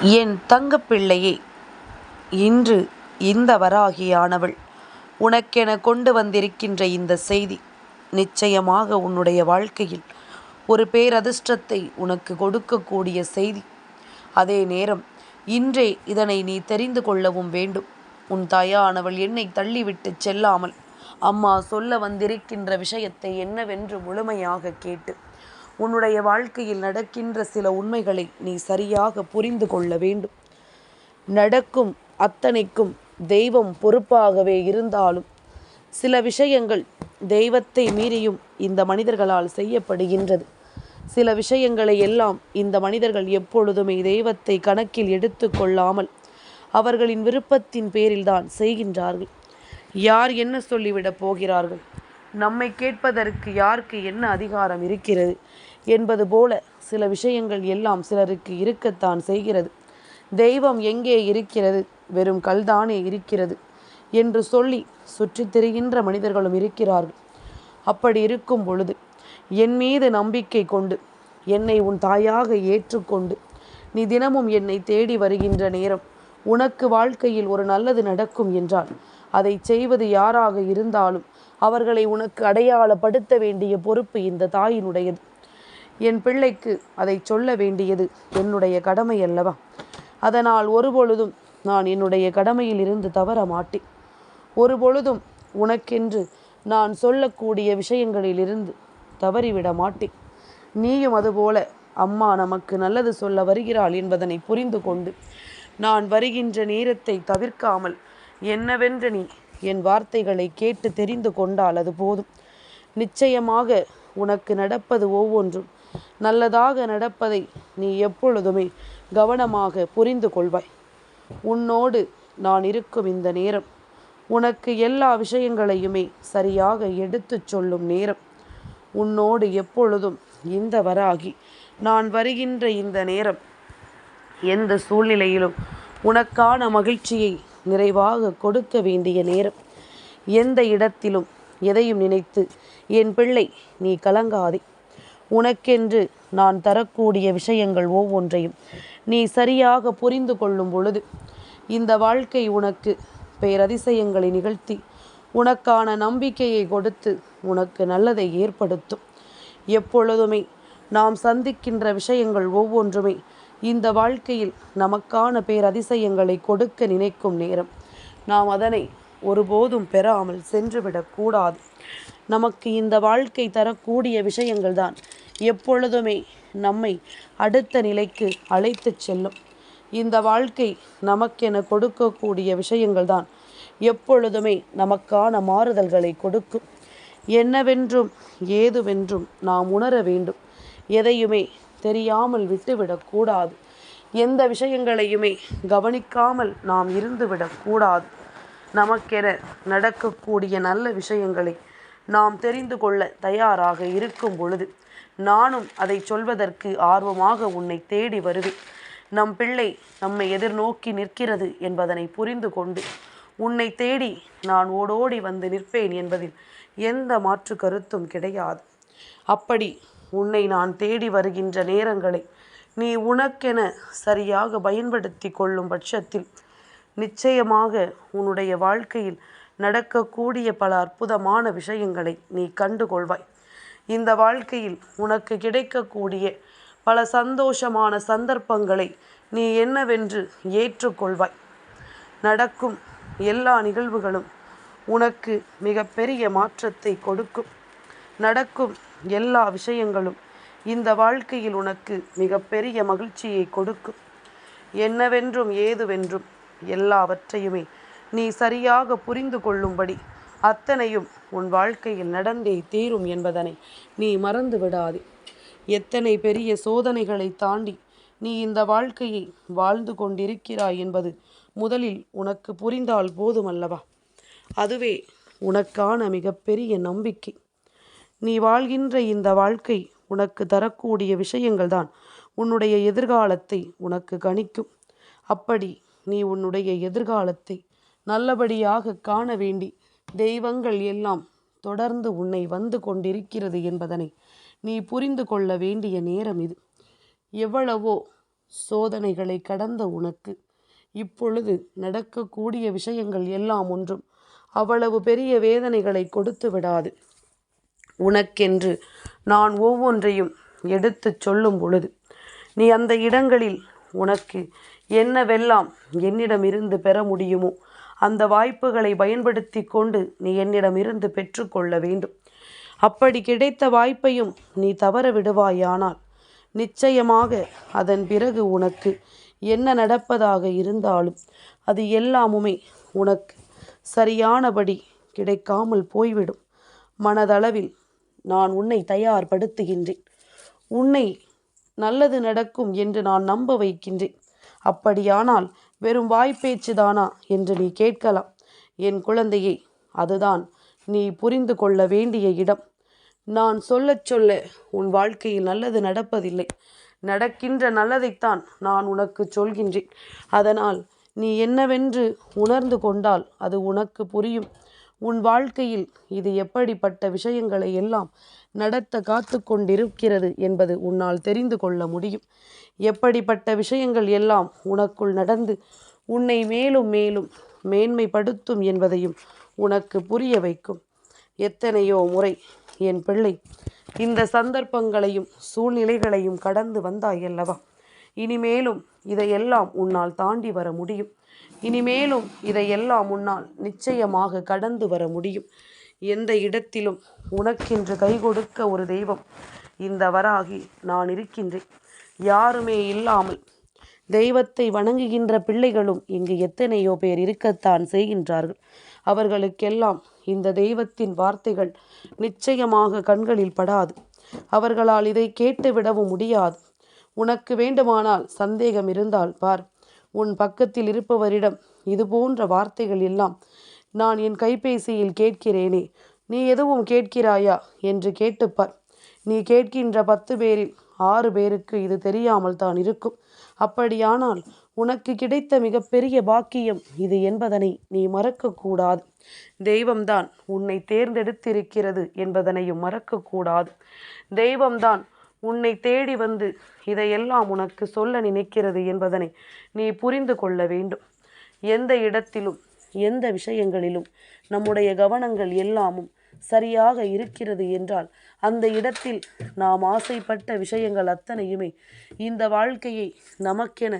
என் தங்கப்பிள்ளையே இன்று இந்த வராகியானவள் உனக்கென கொண்டு வந்திருக்கின்ற இந்த செய்தி நிச்சயமாக உன்னுடைய வாழ்க்கையில் ஒரு பேரதிர்ஷ்டத்தை உனக்கு கொடுக்கக்கூடிய செய்தி. அதே நேரம் இன்றே இதனை நீ தெரிந்து கொள்ளவும் வேண்டும். உன் தாயானவள் என்னை தள்ளிவிட்டு செல்லாமல் அம்மா சொல்ல வந்திருக்கின்ற விஷயத்தை என்னவென்று முழுமையாக கேட்டு உன்னுடைய வாழ்க்கையில் நடக்கின்ற சில உண்மைகளை நீ சரியாக புரிந்து கொள்ள வேண்டும். நடக்கும் அத்தனைக்கும் தெய்வம் பொறுப்பாகவே இருந்தாலும் சில விஷயங்கள் தெய்வத்தை மீறியும் இந்த மனிதர்களால் செய்யப்படுகின்றது. சில விஷயங்களை எல்லாம் இந்த மனிதர்கள் எப்பொழுதுமே தெய்வத்தை கணக்கில் எடுத்து கொள்ளாமல் அவர்களின் விருப்பத்தின் பேரில்தான் செய்கின்றார்கள். யார் என்ன சொல்லிவிடப் போகிறார்கள்? நம்மை கேட்பதற்கு யாருக்கு என்ன அதிகாரம் இருக்கிறது? என்பது போல சில விஷயங்கள் எல்லாம் சிலருக்கு இருக்கத்தான் செய்கிறது. தெய்வம் எங்கே இருக்கிறது? வெறும் கல்தானே இருக்கிறது என்று சொல்லி சுற்றித் திரிகின்ற மனிதர்களும் இருக்கிறார்கள். அப்படி இருக்கும் பொழுது என் மீது நம்பிக்கை கொண்டு என்னை உன் தாயாக ஏற்றுக்கொண்டு நீ தினமும் என்னை தேடி வருகின்ற நேரம் உனக்கு வாழ்க்கையில் ஒரு நல்லது நடக்கும் என்றால் அதை செய்வது யாராக இருந்தாலும் அவர்களை உனக்கு அடையாளப்படுத்த வேண்டிய பொறுப்பு இந்த தாயினுடையது. என் பிள்ளைக்கு அதை சொல்ல வேண்டியது என்னுடைய கடமை அல்லவா அதனால் ஒருபொழுதும் நான் என்னுடைய கடமையில் இருந்து தவற மாட்டேன். ஒருபொழுதும் உனக்கென்று நான் சொல்லக்கூடிய விஷயங்களிலிருந்து தவறிவிட மாட்டேன். நீயும் அதுபோல அம்மா நமக்கு நல்லது சொல்ல வருகிறாள் என்பதனை புரிந்து கொண்டு நான் வருகின்ற நேரத்தை தவிர்க்காமல் என்னவென்று நீ என் வார்த்தைகளை கேட்டு தெரிந்து கொண்டால் அது போதும். நிச்சயமாக உனக்கு நடப்பது ஒவ்வொன்றும். நல்லதாக நடப்பதை நீ எப்பொழுதுமே கவனமாக புரிந்து கொள்வாய். உன்னோடு நான் இருக்கும் இந்த நேரம் உனக்கு எல்லா விஷயங்களையுமே சரியாக எடுத்துச் சொல்லும் நேரம். உன்னோடு எப்பொழுதும் இந்த வராகி நான் வருகின்ற இந்த நேரம் எந்த சூழ்நிலையிலும் உனக்கான மகிழ்ச்சியை நிறைவாக கொடுக்க வேண்டிய நேரம். எந்த இடத்திலும் எதையும் நினைத்து என் பிள்ளை நீ கலங்காதே. உனக்கென்று நான் தரக்கூடிய விஷயங்கள் ஒவ்வொன்றையும் நீ சரியாக புரிந்து கொள்ளும் பொழுது இந்த வாழ்க்கை உனக்கு பேரதிசயங்களை நிகழ்த்தி உனக்கான நம்பிக்கையை கொடுத்து உனக்கு நல்லதை ஏற்படுத்தும். எப்பொழுதுமே நாம் சந்திக்கின்ற விஷயங்கள் ஒவ்வொன்றுமே இந்த வாழ்க்கையில் நமக்கான பேரதிசயங்களை கொடுக்க நினைக்கும் நேரம். நாம் அதனை ஒருபோதும் பெறாமல் சென்றுவிடக்கூடாது நமக்கு இந்த வாழ்க்கை தரக்கூடிய விஷயங்கள் தான் எப்பொழுதுமே நம்மை அடுத்த நிலைக்கு அழைத்து செல்லும். இந்த வாழ்க்கை நமக்கென கொடுக்கக்கூடிய விஷயங்கள் தான் எப்பொழுதுமே நமக்கான மாறுதல்களை கொடுக்கும். என்னவென்றும் ஏதுவென்றும் நாம் உணர வேண்டும். எதையுமே தெரியாமல் விட்டுவிடக்கூடாது எந்த விஷயங்களையுமே கவனிக்காமல் நாம் இருந்துவிடக்கூடாது நமக்கென நடக்கக்கூடிய நல்ல விஷயங்களை நாம் தெரிந்து கொள்ள தயாராக இருக்கும் பொழுது நானும் அதை சொல்வதற்கு ஆர்வமாக உன்னை தேடி வருவேன். நம் பிள்ளை நம்மை எதிர்நோக்கி நிற்கிறது என்பதனை புரிந்து கொண்டு உன்னை தேடி நான் ஓடோடி வந்து நிற்பேன் என்பதில் எந்த மாற்று கருத்தும் கிடையாது. அப்படி உன்னை நான் தேடி வருகின்ற நேரங்களை நீ உனக்கென சரியாக பயன்படுத்தி கொள்ளும் பட்சத்தில் நிச்சயமாக உன்னுடைய வாழ்க்கையில் நடக்கக்கூடிய பல அற்புதமான விஷயங்களை நீ கண்டுகொள்வாய். இந்த வாழ்க்கையில் உனக்கு கிடைக்கக்கூடிய பல சந்தோஷமான சந்தர்ப்பங்களை நீ என்னவென்று ஏற்றுக்கொள்வாய். நடக்கும் எல்லா நிகழ்வுகளும் உனக்கு மிகப்பெரிய மாற்றத்தை கொடுக்கும். நடக்கும் எல்லா விஷயங்களும் இந்த வாழ்க்கையில் உனக்கு மிகப்பெரிய மகிழ்ச்சியை கொடுக்கும். என்னவென்றும் ஏதுவென்றும் எல்லாவற்றையுமே நீ சரியாக புரிந்து கொள்ளும்படி அத்தனையும் உன் வாழ்க்கையில் நடந்தே தீரும் என்பதனை நீ மறந்து விடாதே. எத்தனை பெரிய சோதனைகளை தாண்டி நீ இந்த வாழ்க்கையை வாழ்ந்து கொண்டிருக்கிறாய் என்பது முதலில் உனக்கு புரிந்தால் போதுமல்லவா? அதுவே உனக்கான மிகப்பெரிய நம்பிக்கை. நீ வாழ்கின்ற இந்த வாழ்க்கை உனக்கு தரக்கூடிய விஷயங்கள் தான் உன்னுடைய எதிர்காலத்தை உனக்கு கணிக்கும். அப்படி நீ உன்னுடைய எதிர்காலத்தை நல்லபடியாக காண வேண்டி தெய்வங்கள் எல்லாம் தொடர்ந்து உன்னை வந்து கொண்டிருக்கிறது என்பதனை நீ புரிந்து கொள்ள வேண்டிய நேரம் இது. எவ்வளவோ சோதனைகளை கடந்த உனக்கு. இப்பொழுது நடக்கக்கூடிய விஷயங்கள் எல்லாம் ஒன்றும் அவ்வளவு பெரிய வேதனைகளை கொடுத்து விடாது. உனக்கென்று நான் ஒவ்வொன்றையும் எடுத்துச் சொல்லும் பொழுது நீ அந்த இடங்களில் உனக்கு என்னவெல்லாம் என்னிடமிருந்து பெற முடியுமோ அந்த வாய்ப்புகளை பயன்படுத்தி கொண்டு நீ என்னிடமிருந்து பெற்றுக்கொள்ள வேண்டும். அப்படி கிடைத்த வாய்ப்பையும் நீ தவற விடுவாயானால் நிச்சயமாக அதன் பிறகு உனக்கு என்ன நடப்பதாக இருந்தாலும் அது எல்லாமுமே உனக்கு சரியானபடி கிடைக்காமல் போய்விடும். மனதளவில் நான் உன்னை தயார்படுத்துகின்றேன். உன்னை நல்லது நடக்கும் என்று நான் நம்ப வைக்கின்றேன். அப்படியானால் வெறும் வாய்ப்பேச்சு தானா என்று நீ கேட்கலாம். என் குழந்தையே அதுதான் நீ புரிந்து கொள்ள வேண்டிய இடம். நான் சொல்லச் சொல்ல உன் வாழ்க்கையில் நல்லது நடப்பதில்லை. நடக்கின்ற நல்லதைத்தான் நான் உனக்கு சொல்கின்றேன். அதனால் நீ என்னவென்று உணர்ந்து கொண்டால் அது உனக்கு புரியும். உன் வாழ்க்கையில் இது எப்படிப்பட்ட விஷயங்களை எல்லாம் நடத்த காத்து கொண்டிருக்கிறது என்பது உன்னால் தெரிந்து கொள்ள முடியும். எப்படிப்பட்ட விஷயங்கள் எல்லாம் உனக்குள் நடந்து உன்னை மேலும் மேலும் மேன்மைப்படுத்தும் என்பதையும் உனக்கு புரிய வைக்கும். எத்தனையோ முறை என் பிள்ளை இந்த சந்தர்ப்பங்களையும் சூழ்நிலைகளையும் கடந்து வந்தாயல்லவா இனிமேலும் இதையெல்லாம் உன்னால் தாண்டி வர முடியும். இனிமேலும் இதையெல்லாம் உன்னால் நிச்சயமாக கடந்து வர முடியும். எந்த இடத்திலும் உனக்கென்று கை கொடுக்க ஒரு தெய்வம் இந்த வராகி நான் இருக்கின்றேன். யாருமே இல்லாமல் தெய்வத்தை வணங்குகின்ற பிள்ளைகளும் இங்கு எத்தனையோ பேர் இருக்கத்தான் செய்கின்றார்கள். அவர்களுக்கெல்லாம் இந்த தெய்வத்தின் வார்த்தைகள் நிச்சயமாக கண்களில் படாது. அவர்களால் இதை கேட்டுவிடவும் முடியாது. உனக்கு வேண்டுமானால் சந்தேகம் இருந்தால் பார். உன் பக்கத்தில் இருப்பவரிடம் இது போன்ற வார்த்தைகள் எல்லாம் நான் என் கைபேசியில் கேட்கிறேனே. நீ எதுவும் கேட்கிறாயா? என்று கேட்டுப்பார். நீ கேட்கின்ற பத்து பேரில் ஆறு பேருக்கு இது தெரியாமல் தான் இருக்கும். அப்படியானால் உனக்கு கிடைத்த மிகப்பெரிய பாக்கியம் இது என்பதனை நீ மறக்கக்கூடாது. தெய்வம்தான் உன்னை தேர்ந்தெடுத்திருக்கிறது என்பதனையும் மறக்கக்கூடாது. தெய்வம்தான் உன்னை தேடி வந்து இதையெல்லாம் உனக்கு சொல்ல நினைக்கிறது என்பதனை நீ புரிந்து கொள்ள வேண்டும். எந்த இடத்திலும் எந்த விஷயங்களிலும் நம்முடைய கவனங்கள் எல்லாமும் சரியாக இருக்கிறது என்றால் அந்த இடத்தில் நாம் ஆசைப்பட்ட விஷயங்கள் அத்தனையுமே இந்த வாழ்க்கையை நமக்கென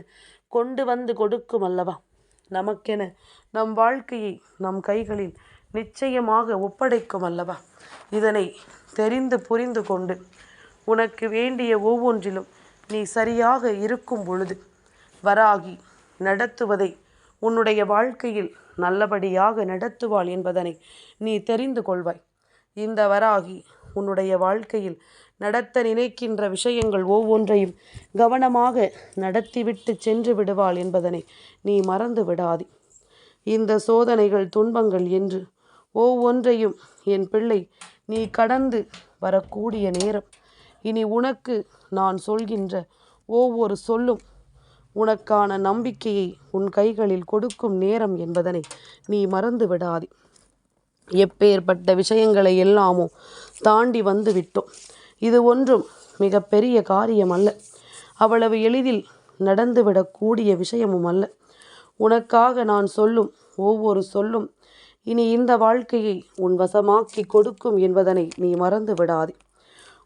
கொண்டு வந்து கொடுக்கும் அல்லவா? நமக்கென நம் வாழ்க்கையை நம் கைகளில் நிச்சயமாக ஒப்படைக்கும் அல்லவா? இதனை தெரிந்து புரிந்து கொண்டு உனக்கு வேண்டிய ஒவ்வொன்றிலும் நீ சரியாக இருக்கும் பொழுது வராகி நடத்துவதை உன்னுடைய வாழ்க்கையில் நல்லபடியாக நடத்துவாள் என்பதனை நீ தெரிந்து கொள்வாய். இந்த வராகி உன்னுடைய வாழ்க்கையில் நடத்த நினைக்கின்ற விஷயங்கள் ஒவ்வொன்றையும் கவனமாக நடத்திவிட்டு சென்று விடுவாள் என்பதனை நீ மறந்து விடாதே. இந்த சோதனைகள் துன்பங்கள் என்று ஒவ்வொன்றையும் என் பிள்ளை நீ கடந்து வரக்கூடிய நேரம். இனி உனக்கு நான் சொல்கின்ற ஒவ்வொரு சொல்லும் உனக்கான நம்பிக்கையை உன் கைகளில் கொடுக்கும் நேரம் என்பதனை நீ மறந்து விடாதே எப்பேற்பட்ட விஷயங்களை எல்லாமோ தாண்டி வந்து விட்டோம் இது ஒன்றும் மிக பெரிய காரியம் அல்ல அவ்வளவு எளிதில் நடந்துவிடக்கூடிய விஷயமும் அல்ல உனக்காக நான் சொல்லும் ஒவ்வொரு சொல்லும் இனி இந்த வாழ்க்கையை உன் வசமாக்கி கொடுக்கும் என்பதனை நீ மறந்து விடாதே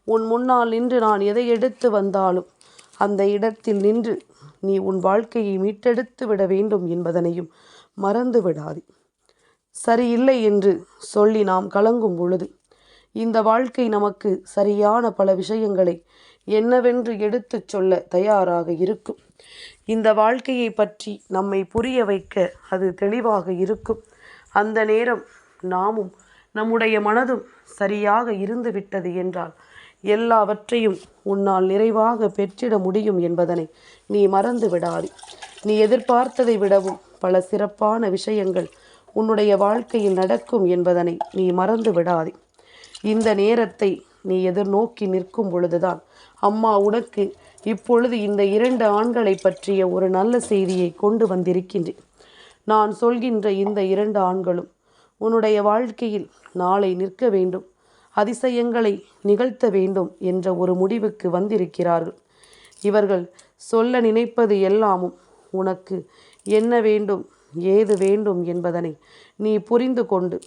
உன் முன்னால் நின்று நான் எதை எடுத்து வந்தாலும் அந்த இடத்தில் நின்று நீ உன் வாழ்க்கையை மீட்டெடுத்து விட வேண்டும் என்பதனையும் மறந்து விடாதே. சரியில்லை என்று சொல்லி நாம் கலங்கும் பொழுது இந்த வாழ்க்கை நமக்கு சரியான பல விஷயங்களை என்னவென்று எடுத்துச் சொல்ல தயாராக இருக்கும். இந்த வாழ்க்கையை பற்றி நம்மை புரிய வைக்க அது தெளிவாக இருக்கும். அந்த நேரம் நாமும் நம்முடைய மனதும் சரியாக இருந்து விட்டது என்றால் எல்லாவற்றையும் உன்னால் நிறைவாக பெற்றிட முடியும் என்பதனை நீ மறந்து விடாது. நீ எதிர்பார்த்ததை விடவும் பல சிறப்பான விஷயங்கள் உன்னுடைய வாழ்க்கையில் நடக்கும் என்பதனை நீ மறந்து விடாதே. இந்த நேரத்தை நீ எதிர்நோக்கி நிற்கும் பொழுதுதான் அம்மா உனக்கு இப்பொழுது இந்த இரண்டு ஆண்களை பற்றிய ஒரு நல்ல செய்தியை கொண்டு வந்திருக்கின்றேன் நான் சொல்கின்ற இந்த இரண்டு ஆண்களும் உன்னுடைய வாழ்க்கையில் நாளை நிற்க வேண்டும். அதிசயங்களை நிகழ்த்த வேண்டும் என்ற ஒரு முடிவுக்கு வந்திருக்கிறார்கள். இவர்கள் சொல்ல நினைப்பது எல்லாமும் உனக்கு என்ன வேண்டும் ஏது வேண்டும் என்பதனை நீ புரிந்து கொண்டு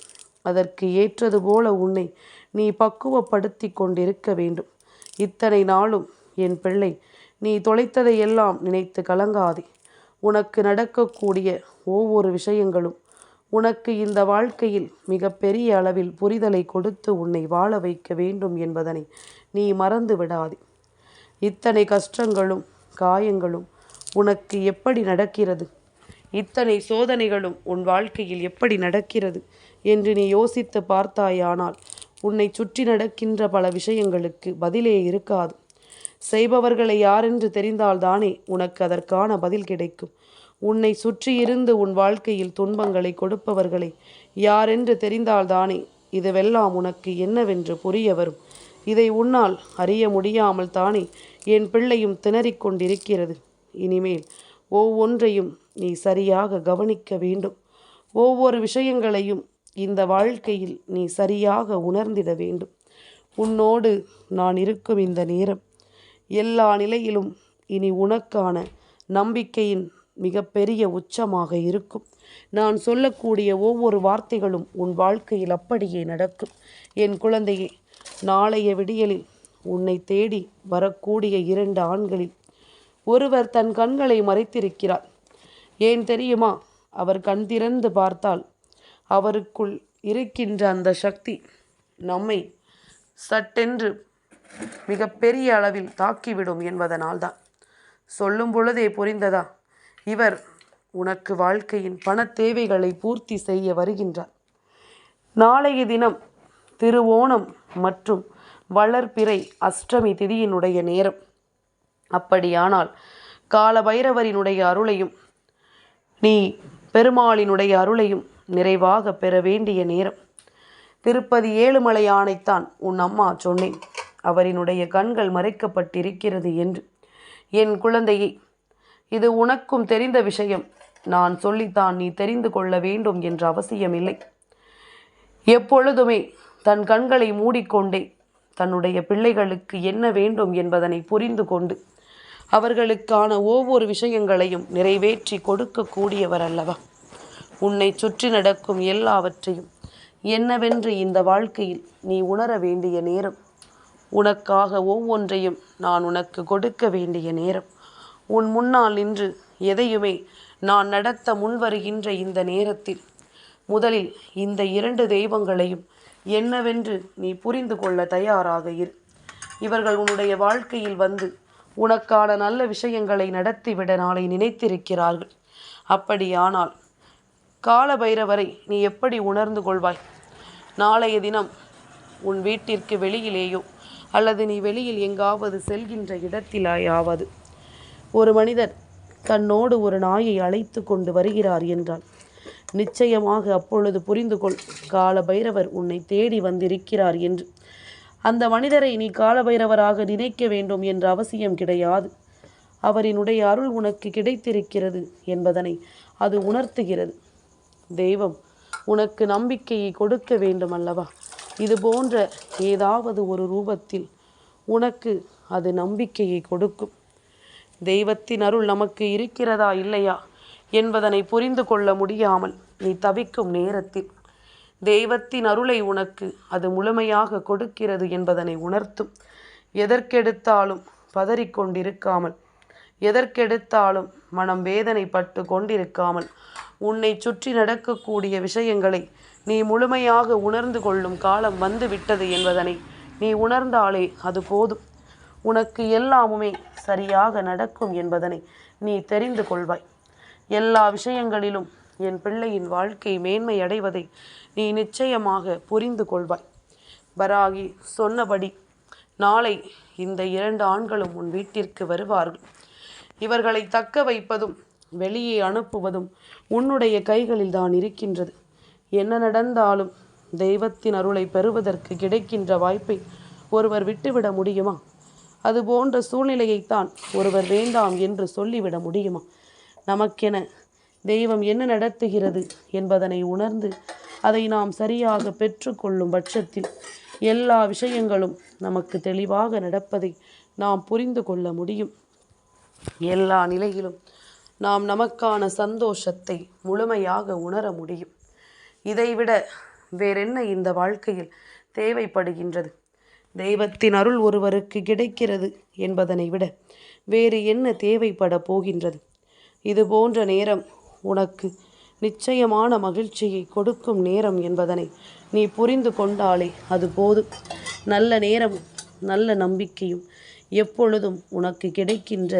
அதற்கு ஏற்றது போல உன்னை நீ பக்குவப்படுத்தி கொண்டிருக்க வேண்டும். இத்தனை நாளும் என் பிள்ளை நீ தொலைத்ததையெல்லாம் நினைத்து கலங்காதே. உனக்கு நடக்கக்கூடிய ஒவ்வொரு விஷயங்களும் உனக்கு இந்த வாழ்க்கையில் மிக பெரிய அளவில் புரிதலை கொடுத்து உன்னை வாழ வைக்க வேண்டும் என்பதனை நீ மறந்து விடாதே. இத்தனை கஷ்டங்களும் காயங்களும் உனக்கு எப்படி நடக்கிறது? இத்தனை சோதனைகளும் உன் வாழ்க்கையில் எப்படி நடக்கிறது என்று நீ யோசித்து பார்த்தாயானால் உன்னை சுற்றி நடக்கின்ற பல விஷயங்களுக்கு பதிலே இருக்காது. செய்பவர்களை யாரென்று தெரிந்தால்தானே உனக்கு அதற்கான பதில் கிடைக்கும். உன்னை சுற்றியிருந்து உன் வாழ்க்கையில் துன்பங்களை கொடுப்பவர்களை யாரென்று தெரிந்தால்தானே இதுவெல்லாம் உனக்கு என்னவென்று புரிய வரும். இதை உன்னால் அறிய முடியாமல் தானே என் பிள்ளையும் திணறிக் கொண்டிருக்கிறது. இனிமேல் ஒவ்வொன்றையும் நீ சரியாக கவனிக்க வேண்டும். ஒவ்வொரு விஷயங்களையும் இந்த வாழ்க்கையில் நீ சரியாக உணர்ந்திட வேண்டும். உன்னோடு நான் இருக்கும் இந்த நேரம் எல்லா நிலையிலும் இனி உனக்கான நம்பிக்கையின் மிகப்பெரிய உச்சமாக இருக்கும். நான் சொல்லக்கூடிய ஒவ்வொரு வார்த்தைகளும் உன் வாழ்க்கையில் அப்படியே நடக்கும். என் குழந்தையே நாளைய விடியலில் உன்னை தேடி வரக்கூடிய இரண்டு ஆண்களில் ஒருவர் தன் கண்களை மறைத்திருக்கிறார். ஏன் தெரியுமா? அவர் கண் திறந்து பார்த்தால் அவருக்குள் இருக்கின்ற அந்த சக்தி நம்மை சட்டென்று மிகப்பெரிய அளவில் தாக்கிவிடும் என்பதனால்தான். சொல்லும் பொழுதே புரிந்ததா? இவர் உனக்கு வாழ்க்கையின் பண தேவைகளை பூர்த்தி செய்ய வருகின்றார். நாளைய தினம் திருவோணம் மற்றும் வளர்பிறை அஷ்டமி திதியினுடைய நேரம். அப்படியானால் காலபைரவரினுடைய அருளையும் நீ பெருமாளினுடைய அருளையும் நிறைவாக பெற வேண்டிய நேரம். திருப்பதி ஏழுமலையானைத்தான் உன் அம்மா சொன்னேன். அவரினுடைய கண்கள் மறைக்கப்பட்டிருக்கிறது என்று. என் குழந்தையை இது உனக்கும் தெரிந்த விஷயம். நான் சொல்லித்தான் நீ தெரிந்து கொள்ள வேண்டும் என்ற அவசியமில்லை. எப்பொழுதுமே தன் கண்களை மூடிக்கொண்டே தன்னுடைய பிள்ளைகளுக்கு என்ன வேண்டும் என்பதனை புரிந்து கொண்டு அவர்களுக்கான ஒவ்வொரு விஷயங்களையும் நிறைவேற்றி கொடுக்கக்கூடியவர் அல்லவா? உன்னை சுற்றி நடக்கும் எல்லாவற்றையும் என்னவென்று இந்த வாழ்க்கையில் நீ உணர வேண்டிய நேரம். உனக்காக ஒவ்வொன்றையும் நான் உனக்கு கொடுக்க வேண்டிய நேரம். உன் முன்னால் நின்று எதையுமே நான் நடத்த முன்வருகின்ற இந்த நேரத்தில். முதலில் இந்த இரண்டு தெய்வங்களையும் என்னவென்று நீ புரிந்து கொள்ள தயாராக இரு. இவர்கள் உன்னுடைய வாழ்க்கையில் வந்து உனக்கான நல்ல விஷயங்களை நடத்திவிட நாளை நினைத்திருக்கிறார்கள். அப்படியானால் கால பைரவரை நீ எப்படி உணர்ந்து கொள்வாய்? நாளைய தினம் உன் வீட்டிற்கு வெளியிலேயோ அல்லது நீ வெளியில் எங்காவது செல்கின்ற இடத்திலாயாவது ஒரு மனிதர் தன்னோடு ஒரு நாயை அழைத்து கொண்டு வருகிறார் என்றால் நிச்சயமாக அப்பொழுது புரிந்து கொள் கால பைரவர் உன்னை தேடி வந்திருக்கிறார் என்று. அந்த மனிதரை நீ காலபைரவராக நினைக்க வேண்டும் என்ற அவசியம் கிடையாது. அவரினுடைய அருள் உனக்கு கிடைத்திருக்கிறது என்பதனை அது உணர்த்துகிறது. தெய்வம் உனக்கு நம்பிக்கையை கொடுக்க வேண்டும் அல்லவா? இது போன்ற ஏதாவது ஒரு ரூபத்தில் உனக்கு அது நம்பிக்கையை கொடுக்கும். தெய்வத்தின் அருள் நமக்கு இருக்கிறதா இல்லையா என்பதனை புரிந்து கொள்ள முடியாமல் நீ தவிக்கும் நேரத்தில் தெய்வத்தின் அருளை உனக்கு அது முழுமையாக கொடுக்கிறது என்பதனை உணர்த்தும். எதற்கெடுத்தாலும் பதறிக்கொண்டிருக்காமல் எதற்கெடுத்தாலும் மனம் வேதனைப்பட்டு கொண்டிருக்காமல் உன்னை சுற்றி நடக்கக்கூடிய விஷயங்களை நீ முழுமையாக உணர்ந்து கொள்ளும் காலம் வந்து விட்டது என்பதனை நீ உணர்ந்தாலே அது போதும். உனக்கு எல்லாமுமே சரியாக நடக்கும் என்பதனை நீ தெரிந்து கொள்வாய். எல்லா விஷயங்களிலும் என் பிள்ளையின் வாழ்க்கை மேன்மை அடைவதை நீ நிச்சயமாக புரிந்து கொள்வாய். பராகி சொன்னபடி நாளை இந்த இரண்டு ஆண்களும் உன் வீட்டிற்கு வருவார்கள். இவர்களை தக்க வைப்பதும் வெளியே அனுப்புவதும் உன்னுடைய கைகளில் தான் இருக்கின்றது. என்ன நடந்தாலும் தெய்வத்தின் அருளை பெறுவதற்கு கிடைக்கின்ற வாய்ப்பை ஒருவர் விட்டுவிட முடியுமா? அது போன்ற சூழ்நிலையைத்தான் ஒருவர் வேண்டாம் என்று சொல்லிவிட முடியுமா? நமக்கென தெய்வம் என்ன நடத்துகிறது என்பதனை உணர்ந்து அதை நாம் சரியாக பெற்றுக்கொள்ளும் பட்சத்தில் எல்லா விஷயங்களும் நமக்கு தெளிவாக நடப்பதை நாம் புரிந்து கொள்ள முடியும். எல்லா நிலையிலும் நாம் நமக்கான சந்தோஷத்தை முழுமையாக உணர முடியும். இதைவிட வேறென்ன இந்த வாழ்க்கையில் தேவைப்படுகின்றது? தெய்வத்தின் அருள் ஒருவருக்கு கிடைக்கிறது என்பதனை விட வேறு என்ன தேவைப்பட போகின்றது? இது போன்ற நேரம் உனக்கு நிச்சயமான மகிழ்ச்சியை கொடுக்கும் நேரம் என்பதனை நீ புரிந்து கொண்டாலே அது போதும். நல்ல நேரமும் நல்ல நம்பிக்கையும் எப்பொழுதும் உனக்கு கிடைக்கின்ற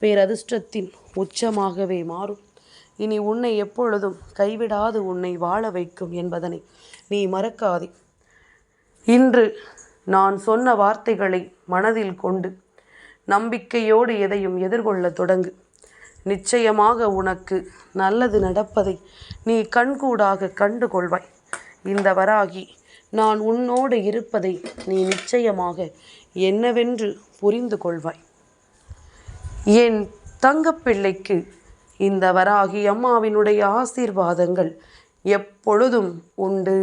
பேரதிர்ஷ்டத்தின் உச்சமாகவே மாறும். இனி உன்னை எப்பொழுதும் கைவிடாது உன்னை வாழ வைக்கும் என்பதனை நீ மறக்காதே. இன்று நான் சொன்ன வார்த்தைகளை மனதில் கொண்டு நம்பிக்கையோடு எதையும் எதிர்கொள்ள தொடங்கு. நிச்சயமாக உனக்கு நல்லது நடப்பதை நீ கண்கூடாக கண்டு கொள்வாய் இந்த வராகி நான் உன்னோடு இருப்பதை நீ நிச்சயமாக என்னவென்று புரிந்து கொள்வாய். என் தங்கப்பிள்ளைக்கு இந்த வராகி அம்மாவினுடைய ஆசீர்வாதங்கள் எப்பொழுதும் உண்டு.